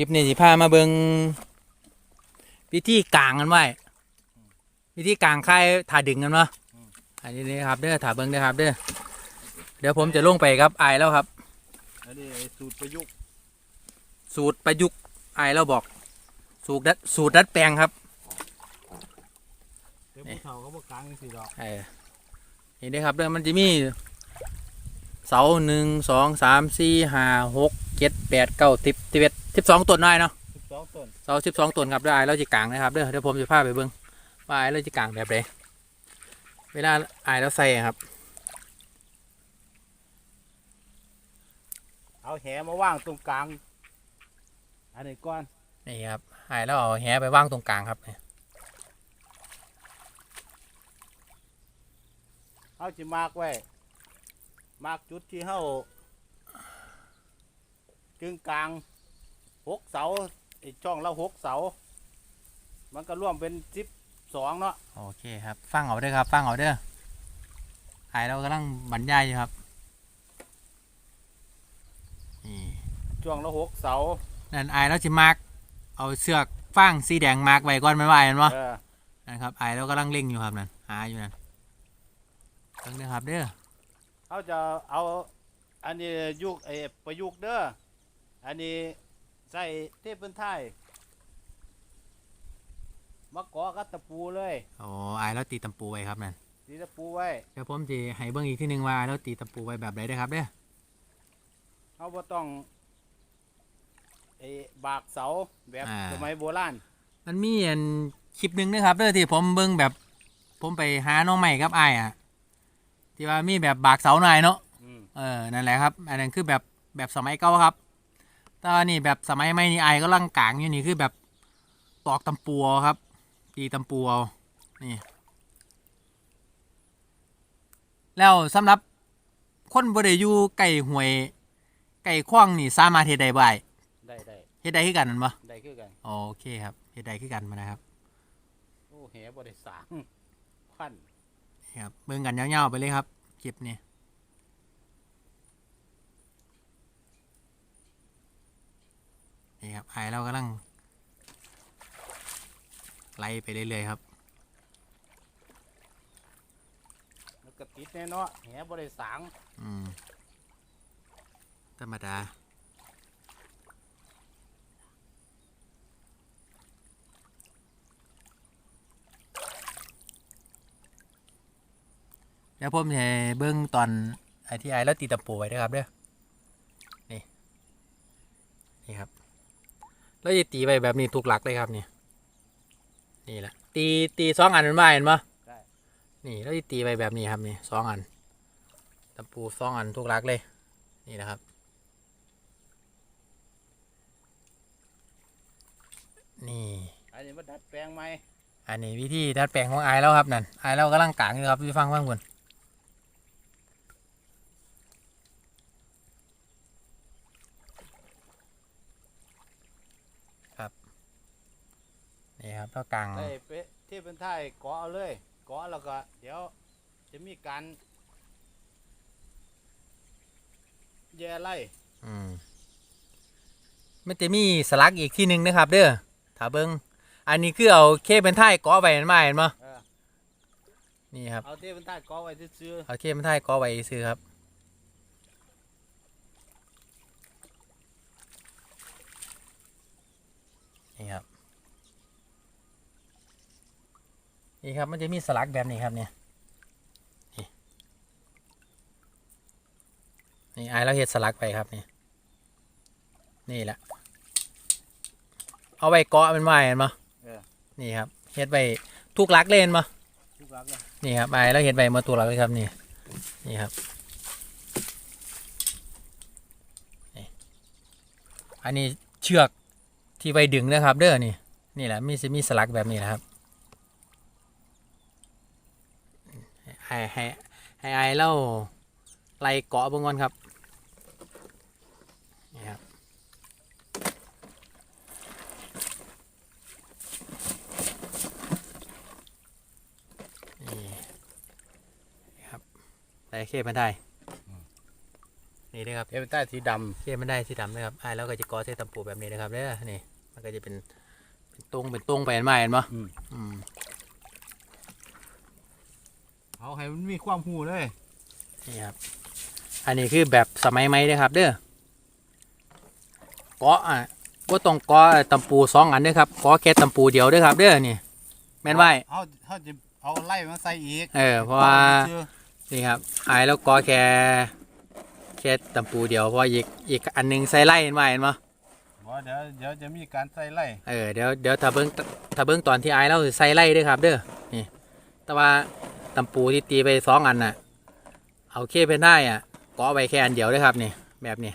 คลิปนี้สิพามาเบิงวิธีกลางกันไว้วิธีกลางค่ายถ่าดึงกันวะอันนี้นะครับเด้อถ่าเบิงเด้อครับเด้อเดี๋ยวผมจะลงไปครับไอายแล้วครับอันนี้สูตรประยุกต์สูตรประยุกต์ไอายแล้วบอก สูตรดัดสูตรดัดแปลงครับเดี๋ยวผู้เฒ่าเขาบอกกลางจังซี่ดอกเออนี่ได้อครับเด้อมันจะมีเสาหนึ่งสองสามสี่ห้าหกเจ็ดแปดเก้าสิบสิบเอ็ด สิบสองต้นได้เนาะ12ต้นเสาสิบสองต้นครับได้แล้วจะกลางนะครับเด้อเดี๋ยวผมจะพาไปเบิ้งว่าไอ้เราจะกลางแบบไหนเวลาไอ้เราใส่ครับ เอาแหมาว่างตรงกลาง อันนี้ก่อนนี่ครับไอ้เราเอาแหไปวางตรงกลางครับเอาสิมาร์กไว้มาร์กจุดที่เฮากึ่งกลาง หกเสาไอ้ช่องละหกเสา มันก็ร่วมเป็นสิบสองเนาะโอเคครับ ฟังเอาเด้อครับ ฟังเอาเด้อไอ้เรากำลังบรรยายอยู่ครับ นี่ช่วงละหกเสานั่นไอ้เราจะมาร์กเอาเสือกฟางสีแดงมาร์กไว้ก่อนมันว่าไอ้มันวะเออนะครับไอ้เรากำลังเล่งอยู่ครับนั่นหาอยู่นั่นเบิ่งเด้อครับเด้อ เขาจะเอาอันนี้ยุกไอ้ประยุกต์เด้ออันนี้ ใส่เทปเป็นไทยมาเกาะกับตะปูเลยโอ้ไอ้เราตีตำปูไว้ครับนั่นตีตะปูไว้เดี๋ยวผมจะให้เบิ่งอีกทีหนึงว่าไอ้เราตีตำปูไว้แบบไหนเด้อครับเด้อเขาบ่ต้องไอ้บากเสาแบบสมัยโบราณมันมีอันคลิปหนึ่งนะครับเด้อที่ผมเบิ่งแบบผมไปหาน้องใหม่ครับไอ้ายอะที่ว่ามีแบบบากเสาหน่อยเนาะอืมเออนั่นแหละครับ อันนั้นคือแบบแบบสมัยเก่าครับ แตอนนี้แบบสมัยใหม่นี่ไอ้ายก็ลังกลางอยู่นี่คือแบบตอกตำปูเอาครับ ตีตำปูเอานี่ แล้วสำหรับคนบ่ได้อยู่ใกล้ห้วยใกล้คลองนี่สามารถเฮ็ดได้บ่อ้ายได้ได้เฮ็ดได้คือกันแม่นบ่ได้คือกันโอเคครับเฮ็ดได้คือกันมานะครับโอ้แหบ่ได้สางพันนี่ครับเบิ่งกันยาวๆไปเลยครับคลิปนี้ นี่ครับไอเรากำลังไล่ไปเรื่อยๆครับแล้วก็ติดแน่เนาะแหบ่ได้สางอืมธรรมดาเดี๋ยวผมจะเบิ้งตอนไอที่ไอแล้วตีตะปูไว้นะครับเด้อนี่นี่ครับ แล้วจะตีไปแบบนี้ทุกหลักเลยครับนี่นี่แหละ ตีตีสองอันมันมาเห็นปะได้นี่แล้วจะตีไปแบบนี้ครับนี่สองอันตะปูสองอันทุกลักเลย นี่นะครับนี่ อันนี้มาดัดแปลงใหม่อันนี้วิธีดัดแปลงของไอายแล้วครับนั่นไอายเรากำลังกลางอยู่ครับพี่ฟังฟังบนครั ครับเรากลางได้เป๊ะเทปเป็นไทยเกาะเอาเลยเกาะแล้วก็ เดี๋ยวจะมีการแย่ไล่อืมมันจะมีสลักอีกที่หนึ่งนะครับ เด้อถ้าเบิงอันนี้คือเอาเคเป็นไทยเกาะไว้นั่นมาเห็นมั้เออนี่ครับเอาเทปเป็นไทยเกาะไว้ซื่อเอาเคเป็นไทยเกาะไว้ซื้อครับ นี่ครับ นี่ครับมันจะมีสลักแบบนี้ครับเนี่ยนี่นี่ไอายเราเห็ดสลักไปครับนี่นี่แหละเอาไว้เกาะเป็นไม้เห็นมั้ๆเออนี่ครับเห็ดไว้ทุกหลักเล่นมาทุกหลักเลยนี่ครับไอ้แล้วเห็ดใบมาตัวเราเลยครับนี่นี่ครับนี่อันนี้เชือกที่ไว้ดึงนะครับ เด้อนี่นี่แหละมีสิมีสลักแบบนี้นะครับ ให้ให้ให้ไอ้เล่าไล่เกาะเบงก่อนครับนี่ครับนี่ได้เคมันได้นี่นี่นะครับเทปใต้สีดเขียนมันได้สีดำนะครับไอ้ายแล้วก็จะกอเส้นตำปูแบบนี้นะครับเนี่ยนี่มันก็จะเป็นเป็นตรงเป็นตรงไปเห็นไหมเห็นปะำอืมอืม เอาให้มันมีความหูเลยนี่ครับ อันนี้คือแบบสมัยใหม่นะครับ เด้อเกาะอะก็ต้องเกาะตำปูสองอันเด้อครับเกาะแค่ตำปูเดียวเด้อครับ เด้อนี่แม่นไว้เอาเขาจะเอาไล่มาใส่อีกเออเพราะว่าชื่อนี่ครับไอ้ายแล้วเกาะแค่แค่ตำปูเดียวเพราะอีกอีกอันหนึงใส่ไล่เห็นไหมเห็นปะว่าเดี๋ยวเดี๋ยวจะมีการใส่ไล่เออเดี๋ยวเดี๋ยวถ้าเบิ้งถ้าเบิ้งตอนที่ไอ้ายเราใส่ไล่เด้วยครับ เด้อนี่แต่ว่า ตำปูที่ตีไปสองอันน่ะ เอาเคเป็นได้อะเกาะไว้แค่อันเดียวเด้วยครับนี่แบบนี้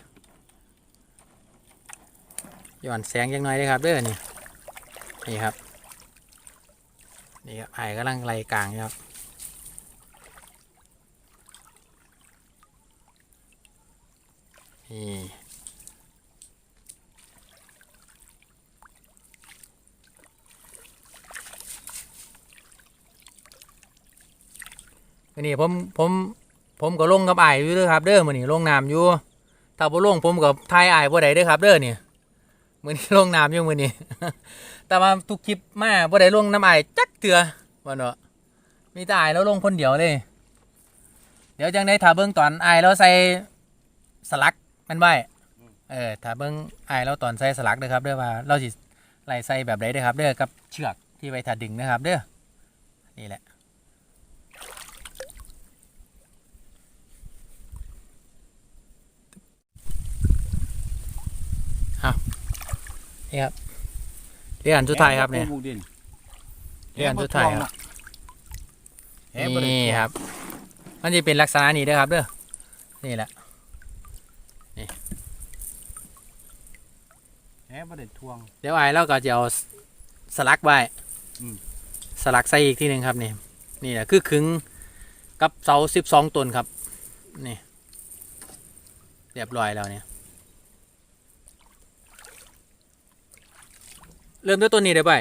ย้อนแสงยังน้อยเด้วยครับเด้อนี่นี่ครับนี่ครับไอ้กำลังไล่กลางครับนี่ อนี้ผมผมผมก็ลงกับไอ้ยอยู่ด้อครับ เด้อมือนี้ลงน้ำอยู่ถ้าบ่ลงผมกับทายไอ้บ่ได้เด้อครับ เด้อเนี่ยมือนี้ลงน้ำอยู่มือนี้แต่ว่าทุกคลิปมาบ่ได้ลงน้ำไอ้จักเถื่อว่าเนาะมีแต่ไอ้ายแล้วลงคนเดียวเลย เดี๋ยวจังได้ถ้าเบิ่งตอนไอ้แล้วใส่สลักมันไว้เออถ้าเบิ่งไอ้แล้วตอนใส่สลักเด้อครับเด้อว่าเราสิไล่ใส่แบบใดเด้อครับ เด้อกับเชือกที่ไว้ถ้าดึงนะครับ เด้อนี่แหละ นี่ครับเรียนสุดท้ายครับเนี่ยแหบ่ปลูกดินเรียนสุดท้ายครับแหบ่ได้นี่ท่วงครับ มันจะเป็นลักษณะนี้เด้อครับเด้อนี่แหละแหบ่ได้ทวงเดี๋ยวไอ้เราก็จะเอาสลักไว้อืมสลักใส่อีกทีหนึ่งครับนี่นี่แหละคือขึงกับเสาสิบสองต้นครับ นี่ เรียบร้อยแล้วเนี่ย เริ่มต้นต้นนี้ได้ไป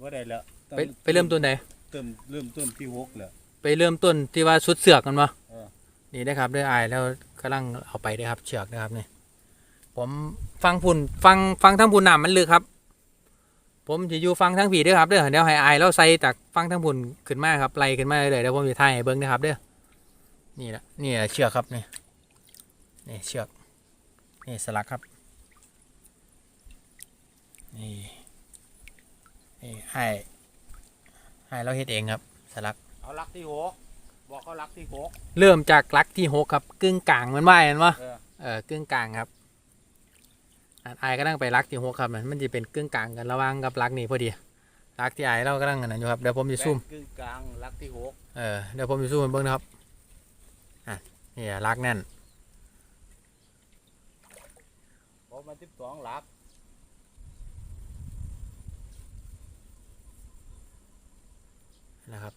บ่ได้แล้วต้องไปไปเริ่มต้นไหนเติมเริ่มต้นที่หกแล้วไปเริ่มต้นที่ว่าสุดเสือกกันวะเออนี่นะครับด้วยอายแล้วกำลังเอาไปด้วยครับ เชือกนะครับนี่ผมฟังพุ่นฟังฟังทั้งพุ่นน้ำมันลึกครับ ผมจะอยู่ฟังทั้งผีด้วยครับเด้อเดี๋ยวให้อายแล้วใส่จากฟังทั้งพุ่นขึ้นมาครับไล่ขึ้นมาเลยเดี๋ยวผมจะถ่ายให้เบิ้งนะครับเด้อนี่แหละนี่แหละเชือกครับนี่นี่เชือกนี่สลักครับนี่ นี่ให้ให้เราเฮ็ดเองครับสลักเอาลักที่หกบอกเขาลักที่หกเริ่มจากลักที่หกครับกึ่งกลางมันว่าเห็นปะเออเออกึ่งกลางครับอันไอายก็นั่งไปลักที่หกครับมันมันจะเป็นกึ่งกลางกันระหว่างกับลักนี่พอดีลักที่ไอายเราก็นั่งกันนั่นอยู่ครับเดี๋ยวผมจะซูมแบ่งกึ่งกลางลักที่หกเออเดี๋ยวผมจะซูมให้เบิ้งนะครับอะนี่ลักนั่นพอมาสิบสองลัก นะครับ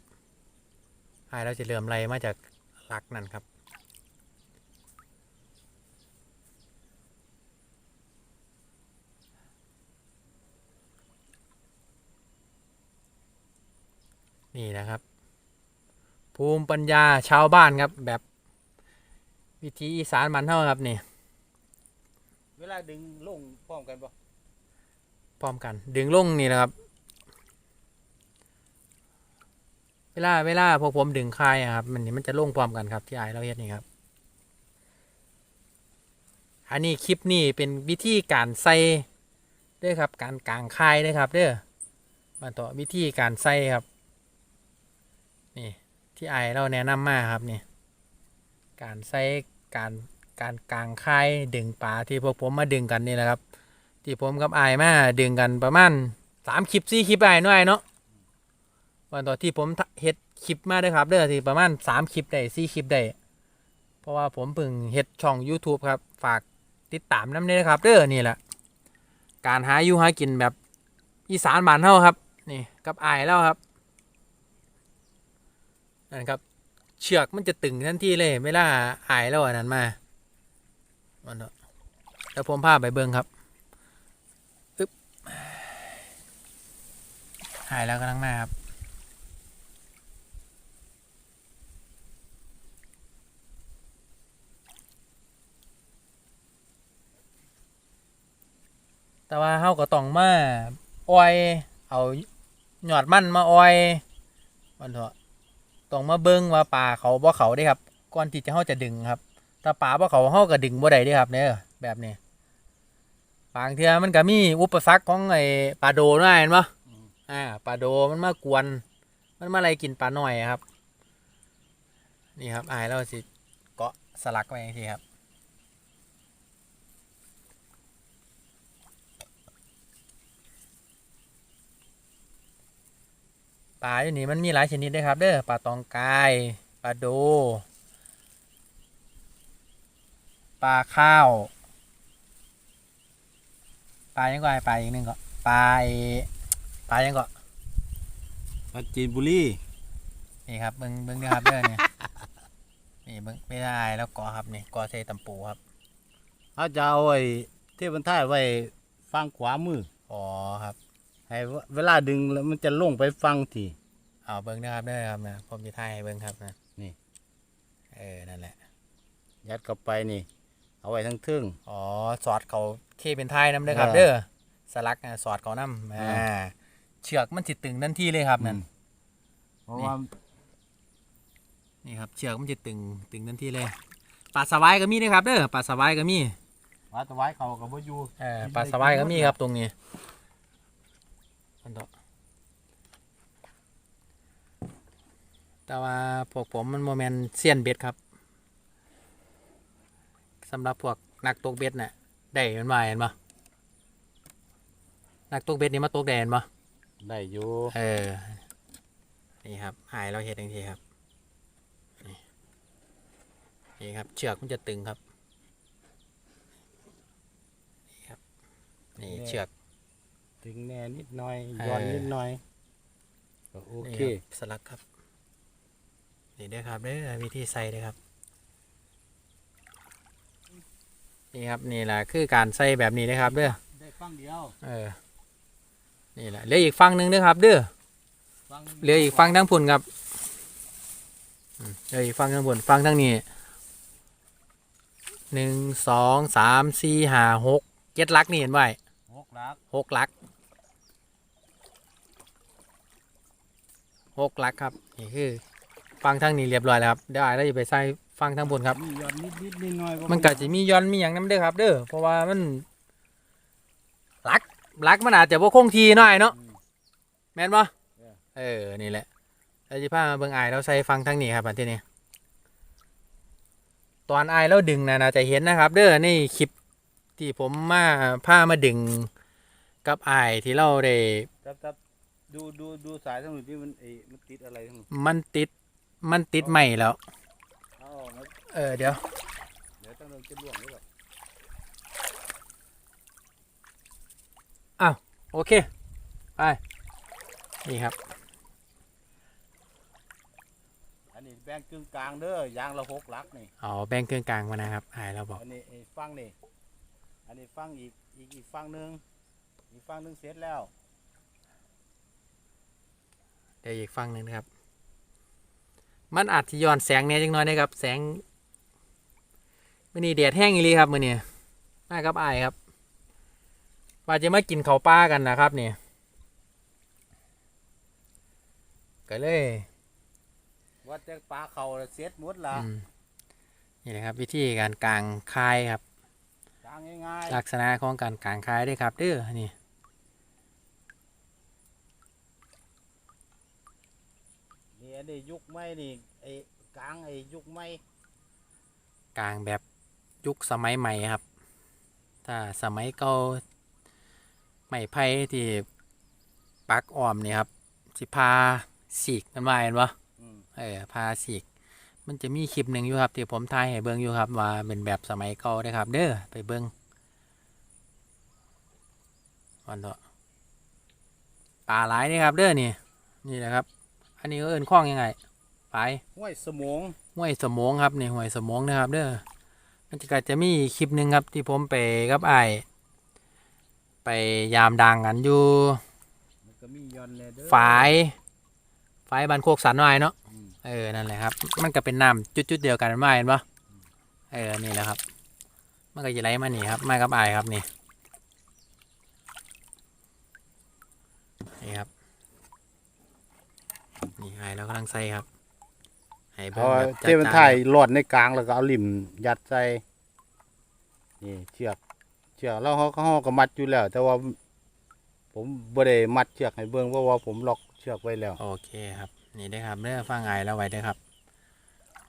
ไอายเราจะเริ่มไล่มาจากลักนั่นครับนี่นะครับ ภูมิปัญญาชาวบ้านครับแบบวิธีอีสานมันเท่าครับนี่ เวลาดึงลงพร้อมกันบ่พร้อมกัน ดึงลงนี่นะครับ เว ลาเวลาพวกผมดึงคายอะครับ มันนี่มันจะลงพร้อมกันครับที่ไอเราเฮ็ดนี่ครับ อันนี้คลิปนี้เป็นวิธีการใส่ด้วยครับ การกางคายด้วยครับเด้อมาต่อวิธีการใส่ครับ นี่ที่ไอเราแนะนำมาครับนี่การใส่การการกางคายดึงปลาที่พวกผมมาดึงกันนี่แหละครับ ที่ผมกับไอมาดึงกันประมาณสามคลิปสี่คลิปไอน้อยเนาะ วันต่อที่ผมเฮ็ดคลิปมาด้อครับเด้อที่ประมาณสามคลิปได้สี่คลิปได้เพราะว่าผมเพิ่งเฮ็ดช่อง YouTube ครับ ฝากติดตามน้ำเด้อครับเด้อนี่แหละการหาอยู่หากินแบบอีสานบ้านเฮาครับ นี่กับไอายแล้วครับนั่นครับ เชือกมันจะตึงทันทีเลยเวลาไอายแล้วอันนั้นมาวันเนาะแล้วผมพาไปเบิ่งครับหายแล้วกำลังมาครับ แต่ว่าเฮาก็ต้องมาอ้อย เอาหยอดมันมาอ้อยมันเถอะต้องมาเบิ่งว่าปลาเขาบ่เขาเด้ครับก่อนที่จะเฮาจะดึงครับถ้าปลาบ่เขาเฮาก็ดึงบ่ได้เด้ครับเนี่ยแบบนี้บางเทื่อมันก็มีอุปสรรคของไอ้ปลาโดด้วยเห็นบ่อืมอ่าปลาโดมันมากวน มันมาอะไรกินปลาหน่อยครับ นี่ครับอายเราสิเกาะสลักไว้ทีครับ ปลาอยู่นี่มันมีหลายชนิดด้วยครับ เด้อปลาตองกายปลาโดปลาข้าวปลายังก็ไอ้ปลาอีกหนึ่งก็ปลาไอ้ปลายังก็ปลาจีนบุรีนี่ครับเบิ้งเบิ้งเด้อครับเด้อเนี่ยนี่เบิ้งไม่ได้แล้วกอครับนี่กอเซตำปูครับเขาจะเอาไอ้เทพบรรทายไว้ฟังขวามืออ๋อครับ ให้เวลาดึงแล้วมันจะลงไปฟังทีเอาเบิ้งเด้อครับเด้อครับนะผมจะถ่ายให้เบิ้งครับนะนี่ เออนั่นแหละ ยัดเข้าไปนี่ เอาไว้ทั้งทึ่งอ๋อสอดเขาเคเป็นไทยน้ำเด้อครับเออเด้อสลักอะสอดเขาน้ำเออ่าอเชือกมันจิตตึงทันทีเลยครับนั่นเพราะว่านี่ครับเชือกมันจะตึงตึงทันทีเลยปลาสวายก็มีด้วยครับเด้อปลาสวายก็มีวัดไว้เขากับว่อยู่เออปลาสวายก็มีครับตรงนี้ อันต่อแต่ว่าพวกผมมันโมเมนเซียนเบ็ดครับสำหรับพวกนักตกเบ็ดน่ะได้มันมาเห็นปะนักตกเบ็ดนี่มาตกแดเห็นปะได้อยู่เออนี่ครับหายเราเห็ดทังทีครับนี่นี่ครับเชือกมันจะตึงครับนี่ครับนี่เชือก ถึงแน่นิดหน่อยเออย้อนนิดหน่อยก็โอนี่เคครับสลักครับนี่เด้อครับเด้อวิธีใส่เด้อครับ นี่ครับนี่แหละคือการใส่แบบนี้นะครับเด้อได้ฟังเดียวเออนี่แหละเหลืออีกฝั่งหนึ่งเด้อครับ เด้อฟังเหลืออีกฟังทั้งพุ่นครับอืมเหลืออีกฟังทั้งพุ่นฟังทั้งนี้หนึ่งสองสามสี่ห้าหกเจ็ดลักนี่เห็นไว้หกลักหกลัก หกลักครับนี่คือฟังทั้งนี้เรียบร้อยแล้วครับเดี๋ยวอายเราจะไปใส่ฟังทั้งบนครับ มีย้อนนิดนิดนิดหน่อยมันก็จะมีย้อนมีอย่างน้ำเด้อครับ เด้อเพราะว่ามันลักลักมันอาจจะบ่คงทีหน่อยเนาะอืมแม่นบ่เออเออนี่แหละเราจะพามาเบิ่งอายเราใส่ฟังทั้งนี้ครับอันที่นี้ตอนอายเราดึงนะนะจะเห็นนะครับ เด้อนี่คลิปที่ผมมาพามาดึงกับอายที่เราได้ จับจับ ดูดูดูสายทั้งหมดที่มันเอ้มันติดอะไรทั้งหมดมันติด มันติดใหม่แล้ว เอาออกมาเออเดี๋ยว เดี๋ยวต้องเราจะล่วงหรือเปล่าโอเค ไป นี่ครับ อันนี้แบ่งกึ่งกลางเด้อยางละหกลักนี่เอาแบ่งเครื่องกลางมานะครับอายเราบอก อันนี้ไอ้ฟังนี่อันนี้ฟังอีกอีกอีกฟังหนึ่งอีกฟังหนึ่งเสร็จแล้ว เดี๋ยวอีกฟังหนึ่งนะครับ มันอาจจะย้อนแสงเนี่ยจังน้อยนะครับ แสงมื่อนี้แดดแห้งอีหลีครับมื่อนี้มากับอายครับ ว่าจะมากินข้าวปลากันนะครับเนี่ยก็เลยว่าแต่ปลาเขาเสร็จหมดละอืมนี่นะครับ วิธีการกางคายครับกลางง่ายลักษณะของการกางคายด้วยครับเด้อนี่ ๆนี่ อันนี้ยุคใหม่นี่ไอ้กลางไอ้ยุคใหม่กางแบบยุคสมัยใหม่ครับ ถ้าสมัยเก่าไม้ไผ่ที่ปักอ้อมนี่ครับ สิพาสีกกันมาเห็นปะอืมเออพาสีก มันจะมีคลิปหนึ่งอยู่ครับที่ผมถ่ายให้เบิ้งอยู่ครับว่าเป็นแบบสมัยเก่านะครับ เด้อไปเบิ้งวันเถอะปลาหลายนี่ครับ เด้อนี่นี่แหละครับ อันนี้ก็เอินคล้องยังไงไปห้วยสมงห้วยสมงครับนี่ห้วยสมงนะครับเด้อมันจะก็จะมีคลิปหนึ่งครับที่ผมไปกับไอ้ายไปยามดังกันอยู่มันก็มีย้อนแน่เด้อฝายฝายบันโคกสันวายเนาะอืมเออนั่นแหละครับ มันก็เป็นน้ำจุดๆเดียวกันมาเห็นปะเออนี่แหละครับ มันก็จะไหลมานี่ครับมากับอายครับนี่นี่ครับ นี่ไอ้เรากำลังใส่ครับให้เพเบิ่งราะแบบจัดเทมันจานถ่ายหลอดในกลางแล้วก็เอาลิ่มยัดใส่นี่เชือกเชือกแล้วเขาเขาเขาก็มัดอยู่แล้ว แต่ว่า ผมบ่ได้มัดเชือกให้เบิ่งเพราะว่าผมล็อกเชือกไว้แล้ว โอเคครับ นี่ได้อครับเด้อฟังไอ้เราไว้ได้อครับ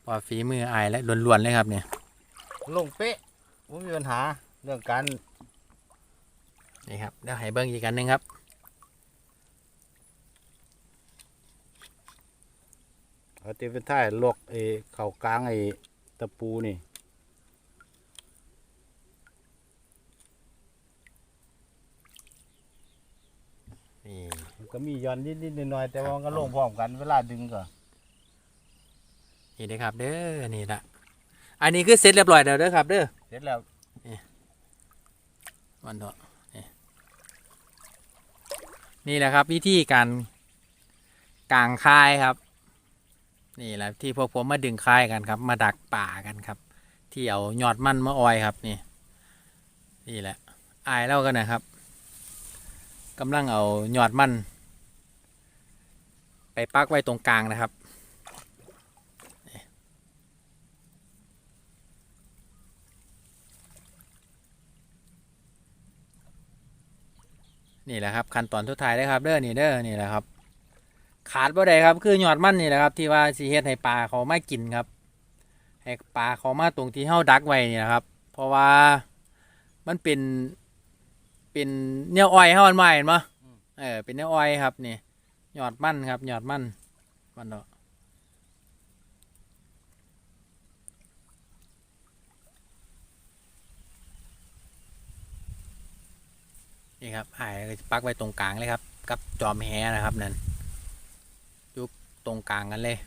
พอฝีมือไอ้และล้วนๆเลยครับเนี่ยลงเป๊ะผมมีปัญหาเรื่องการนี่ครับเดี๋ยวให้เบิ้งอีกอันหนึ่งครับ เอาเทมันถ่ายลวกไอ้เข่ากลางไอ้ตะปูนี่นี่มันก็มีย้อนนิดๆหน่อยๆแต่ว่ามันก็ลงพร้อมกันเวลาดึงก็นี่เด้อครับเด้อนี่ละอันนี้คือเสร็จเรียบร้อยแล้วเด้อครับเด้อเสร็จแล้ววันเถอะนี่นี่แหละครับวิธีการกางค่ายครับ นี่แหละที่พวกผมมาดึงค่ายกันครับ มาดักป่ากันครับ ที่เอายอดมันมาออยครับนี่ นี่แหละอายเล่ากันนะครับกำลังเอายอดมัน ไปปักไว้ตรงกลางนะครับนี่แหละครับขั้นตอนสุดท้ายเลยครับเด้อนี่เด้อนี่แหละครับ ขาดบ่ได้ครับ คือยอดมันนี่แหละครับ ที่ว่าสิเฮ็ดให้ปลาเขาไม่กินครับให้ปลาเขามาตรงที่เฮาดักไว้นี่แหละครับ เพราะว่ามันเป็นเป็นเนื้ออ้อยเฮามันมาเห็นบ่เออเป็นเนื้ออ้อยครับนี่ยอดมันครับยอดมันมันเนาะนี่ครับอ้ายก็จะปักไว้ตรงกลางเลยครับ กับจอมแหนะครับนั่นอยู่ ตรงกลางกันเลย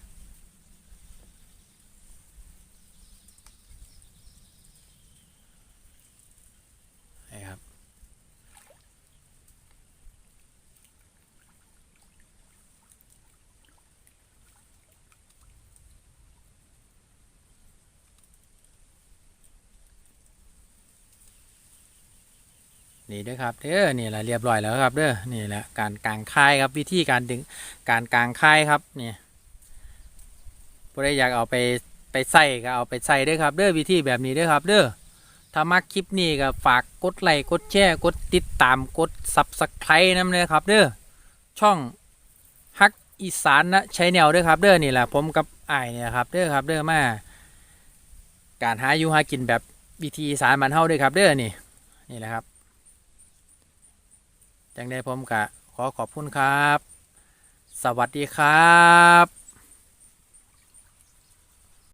นี่เด้อครับเด้อนี่แหละเรียบร้อยแล้วครับเด้อนี่แหละการกางค่ายครับวิธีการดึงการกางค่ายครับนี่ผู้ใดอยากเอาไปไปใส่ก็เอาไปใส่ด้อครับเด้อวิธีแบบนี้ด้อครับเด้อถ้ามักคลิปนี้ก็ฝากกดไลค์กดแชร์กดติดตามกด Subscribe น้ำเลยครับเด้อช่องฮักอีสานนะใช้แนวด้วยครับเด้อนี่แหละผมกับไอ้เนี่ยครับเด้อครับเด้อมาการหาอยู่หากินแบบวิธีอีสานมันเฮาด้วยครับเด้อนี่นี่แหละครับ จังได้ผมกะขอขอบคุณครับ สวัสดีครับ